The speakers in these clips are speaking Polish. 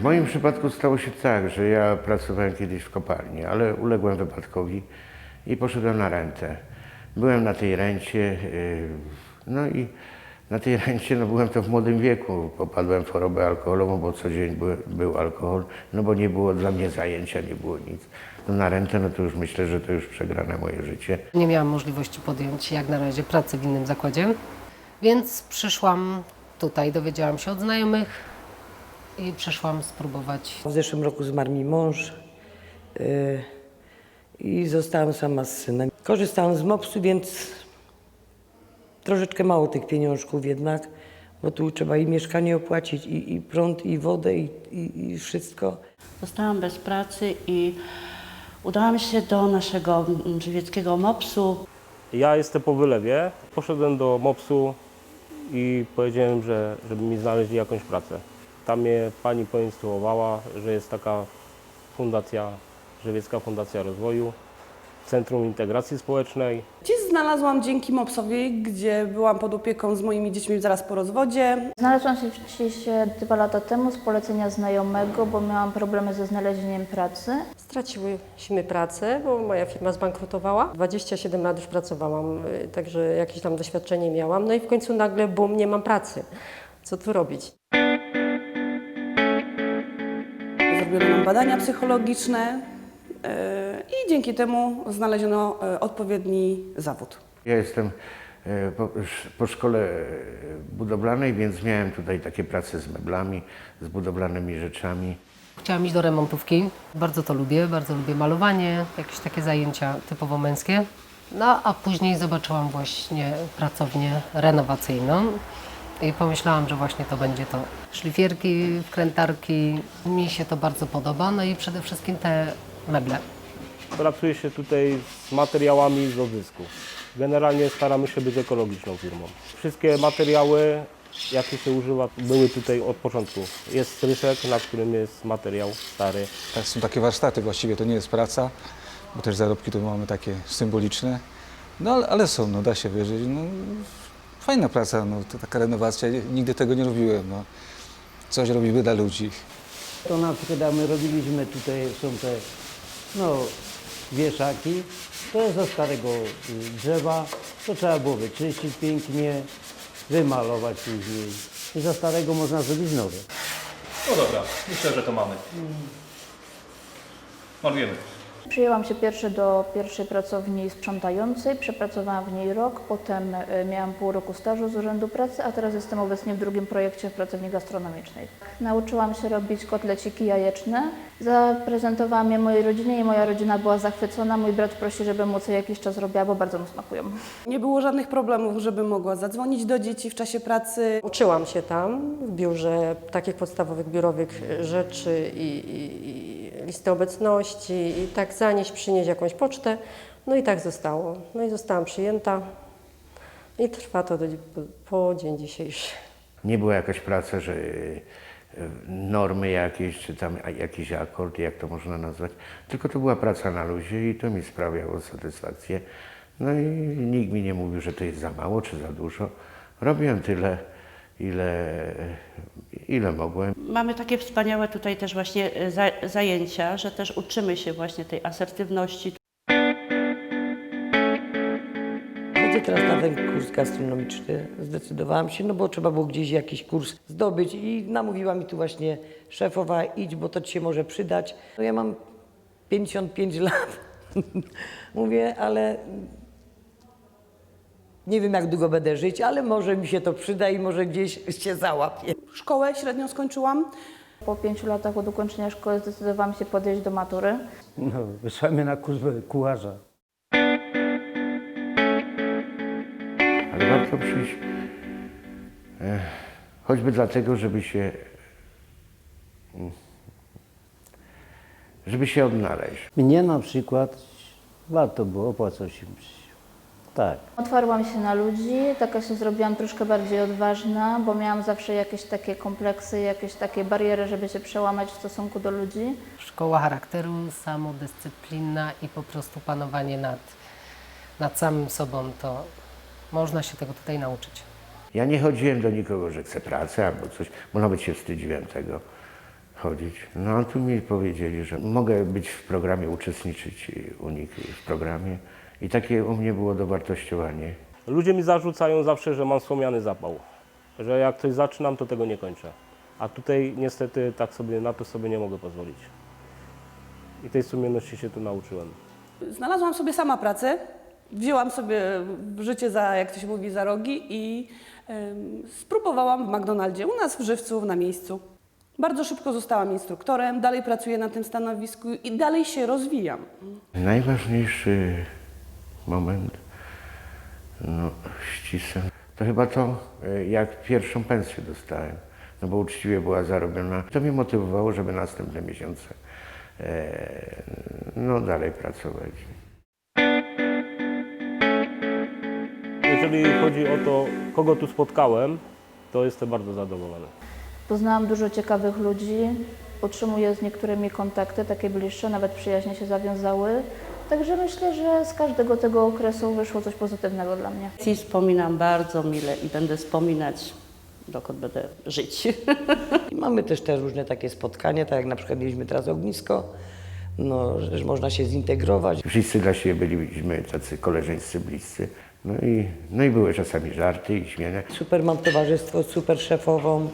W moim przypadku stało się tak, że ja pracowałem kiedyś w kopalni, ale uległem wypadkowi i poszedłem na rentę. Byłem na tej rencie, yy, no i na tej rencie no byłem to w młodym wieku. Popadłem w chorobę alkoholową, bo co dzień był, był alkohol, no bo nie było dla mnie zajęcia, nie było nic. No na rentę, no to już myślę, że to już przegrane moje życie. Nie miałam możliwości podjąć jak na razie pracy w innym zakładzie, więc przyszłam tutaj, dowiedziałam się od znajomych i przyszłam spróbować. W zeszłym roku zmarł mi mąż yy, i zostałam sama z synem. Korzystałam z MOPS-u, więc troszeczkę mało tych pieniążków jednak, bo tu trzeba i mieszkanie opłacić, i, i prąd, i wodę, i, i, i wszystko. Zostałam bez pracy i udałam się do naszego żywieckiego MOPS-u. Ja jestem po wylewie. Poszedłem do MOPS-u i powiedziałem, że żeby mi znaleźli jakąś pracę. Tam mnie pani poinstruowała, że jest taka fundacja, Żywiecka Fundacja Rozwoju, Centrum Integracji Społecznej. Dziś znalazłam dzięki MOPS-owi, gdzie byłam pod opieką z moimi dziećmi zaraz po rozwodzie. Znalazłam się wcześniej się dwa lata temu z polecenia znajomego, bo miałam problemy ze znalezieniem pracy. Straciłyśmy pracę, bo moja firma zbankrutowała. 27 lat już pracowałam, y, także jakieś tam doświadczenie miałam. No i w końcu nagle, bum, nie mam pracy. Co tu robić? Zrobiono nam badania psychologiczne yy, i dzięki temu znaleziono yy, odpowiedni zawód. Ja jestem e, po, po szkole e, budowlanej, więc miałem tutaj takie prace z meblami, z budowlanymi rzeczami. Chciałam iść do remontówki, bardzo to lubię, bardzo lubię malowanie, jakieś takie zajęcia typowo męskie. No a później zobaczyłam właśnie pracownię renowacyjną i pomyślałam, że właśnie to będzie to. Szlifierki, wkrętarki, mi się to bardzo podoba, no i przede wszystkim te meble. Pracuje się tutaj z materiałami z odzysku. Generalnie staramy się być ekologiczną firmą. Wszystkie materiały, jakie się używa, były tutaj od początku. Jest stryszek, na którym jest materiał stary. Tak, są takie warsztaty właściwie, to nie jest praca, bo też zarobki to mamy takie symboliczne. No ale, ale są, no da się wierzyć. No, fajna praca, no to taka renowacja, nigdy tego nie robiłem. No. Coś robimy dla ludzi. To na przykład my robiliśmy tutaj, są te no, wieszaki, to jest ze starego y, drzewa, to trzeba było wyczyścić pięknie, wymalować później. I ze starego można zrobić nowe. No dobra, myślę, że to mamy. Malujemy. Przyjęłam się pierwszy do pierwszej pracowni sprzątającej, przepracowałam w niej rok, potem e, miałam pół roku stażu z Urzędu Pracy, a teraz jestem obecnie w drugim projekcie w pracowni gastronomicznej. Nauczyłam się robić kotleciki jajeczne, zaprezentowałam je mojej rodzinie i moja rodzina była zachwycona. Mój brat prosi, żebym mu co jakiś czas robiła, bo bardzo mu smakują. Nie było żadnych problemów, żeby mogła zadzwonić do dzieci w czasie pracy. Uczyłam się tam w biurze takich podstawowych biurowych rzeczy i, i, i listy obecności i tak zanieść, przynieść jakąś pocztę. No i tak zostało. No i zostałam przyjęta i trwa to do, po, dzień dzisiejszy. Nie była jakaś praca, że e, normy jakieś, czy tam jakiś akord, jak to można nazwać, tylko to była praca na luzie i to mi sprawiało satysfakcję. No i nikt mi nie mówił, że to jest za mało, czy za dużo. Robiłem tyle, ile, ile mogłem. Mamy takie wspaniałe tutaj też właśnie e, za, zajęcia, że też uczymy się właśnie tej asertywności. Chodzę teraz na ten kurs gastronomiczny. Zdecydowałam się, no bo trzeba było gdzieś jakiś kurs zdobyć i namówiła mi tu właśnie szefowa, idź, bo to ci się może przydać. No ja mam 55 lat, mówię, ale nie wiem jak długo będę żyć, ale może mi się to przyda i może gdzieś się załapię. Szkołę średnią skończyłam. Po pięciu latach od ukończenia szkoły zdecydowałam się podejść do matury. No, wysłałem mnie na kurs kucharza. Ale warto przyjść, e, choćby dlatego, żeby się, żeby się odnaleźć. Mnie na przykład warto było, opłacał się przyjść. Tak. Otwarłam się na ludzi, taka się zrobiłam troszkę bardziej odważna, bo miałam zawsze jakieś takie kompleksy, jakieś takie bariery, żeby się przełamać w stosunku do ludzi. Szkoła charakteru, samodyscyplina i po prostu panowanie nad, nad samym sobą, to można się tego tutaj nauczyć. Ja nie chodziłem do nikogo, że chcę pracy albo coś, bo nawet się wstydziłem tego. chodzić. No a tu mi powiedzieli, że mogę być w programie, uczestniczyć u nich w programie. I takie u mnie było dowartościowanie. Ludzie mi zarzucają zawsze, że mam słomiany zapał, że jak coś zaczynam, to tego nie kończę. A tutaj niestety tak sobie na to sobie nie mogę pozwolić. I tej sumienności się tu nauczyłem. Znalazłam sobie sama pracę, wzięłam sobie życie za, jak to się mówi, za rogi i spróbowałam w McDonaldzie u nas w Żywcu, na miejscu. Bardzo szybko zostałam instruktorem, dalej pracuję na tym stanowisku i dalej się rozwijam. Najważniejszy moment, no ścisłe, to chyba to, e, jak pierwszą pensję dostałem. No bo uczciwie była zarobiona. To mnie motywowało, żeby następne miesiące e, no dalej pracować. Jeżeli chodzi o to, kogo tu spotkałem, to jestem bardzo zadowolony. Poznałam dużo ciekawych ludzi, utrzymuję z niektórymi kontakty, takie bliższe, nawet przyjaźnie się zawiązały. Także myślę, że z każdego tego okresu wyszło coś pozytywnego dla mnie. I wspominam bardzo mile i będę wspominać, dokąd będę żyć. I mamy też te różne takie spotkania, tak jak na przykład mieliśmy teraz ognisko, no, że można się zintegrować. Wszyscy dla siebie byliśmy tacy koleżeńscy, bliscy. No i, no i były czasami żarty i śmiech. Super mam towarzystwo, super szefową,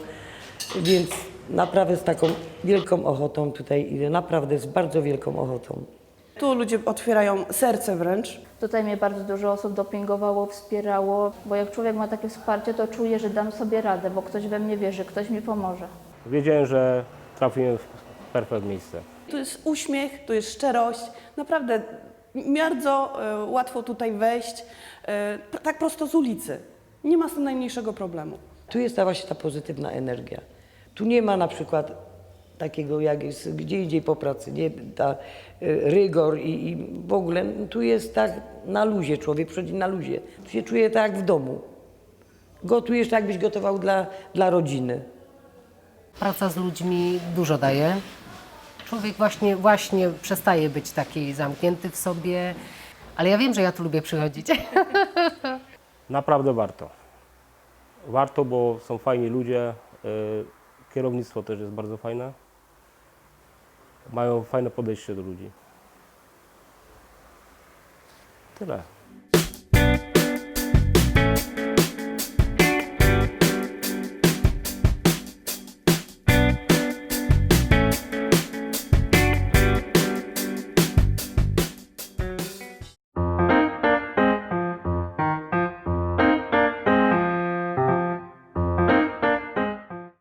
więc naprawdę z taką wielką ochotą tutaj idę, naprawdę z bardzo wielką ochotą. Tu ludzie otwierają serce wręcz. Tutaj mnie bardzo dużo osób dopingowało, wspierało, bo jak człowiek ma takie wsparcie, to czuje, że dam sobie radę, bo ktoś we mnie wierzy, ktoś mi pomoże. Wiedziałem, że trafiłem w perfekt miejsce. Tu jest uśmiech, tu jest szczerość. Naprawdę bardzo e, łatwo tutaj wejść, e, pr- tak prosto z ulicy. Nie ma z tym najmniejszego problemu. Tu jest ta właśnie ta pozytywna energia. Tu nie ma na przykład takiego, jak jest gdzie indziej po pracy, nie? Ta y, rygor i, i w ogóle tu jest tak na luzie, człowiek przychodzi na luzie. Tu się czuje tak jak w domu. Gotujesz tak, jakbyś gotował dla, dla rodziny. Praca z ludźmi dużo daje. Człowiek właśnie, właśnie przestaje być taki zamknięty w sobie, ale ja wiem, że ja tu lubię przychodzić. Naprawdę warto. Warto, bo są fajni ludzie. y, Kierownictwo też jest bardzo fajne. Mają fajne podejście do ludzi. Tyle.